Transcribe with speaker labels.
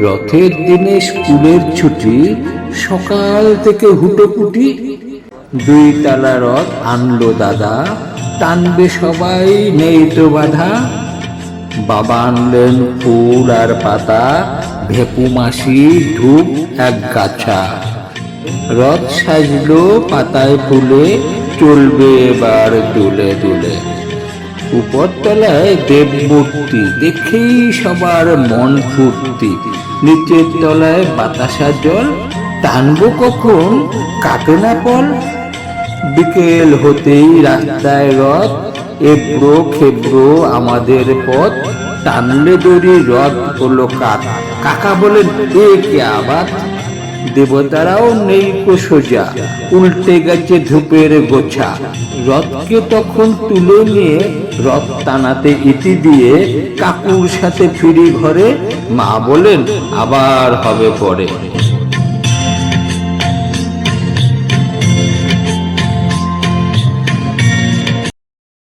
Speaker 1: রথের দিনে স্কুলের ছুটি, সকাল থেকে হুটোপুটি। দুই তালা রথ আনলো দাদা, টানবে সবাই নেই তো বাধা। বাবা আনলেন ফুল আর পাতা, ভেপু মাসি ধূপ এক গাছা। রথ সাজলো পাতায় ফুলে, চলবে এবার দুলে দুলে। উপরতলায় দেবমূর্তি দেখেই সবার মন ফুর্তি। নিচের তলায় বাতাসা জল, টানবো কখন কাটে না পল বিকেল হতেই রাস্তায় রথ, এবড়ো খেবড়ো আমাদের পথ। টানলে দড়ি রথ হলো কাক কাকা বলেন, এ কে আবার দেবতারাও নেই কোসোজা উল্টে গেছে ধূপের গোছা। রথকে তখন তুলে নিয়ে রথ টানাতে ইতি দিয়ে কাকুর সাথে ফিরি ঘরে মা বলেন, আবার হবে পরে।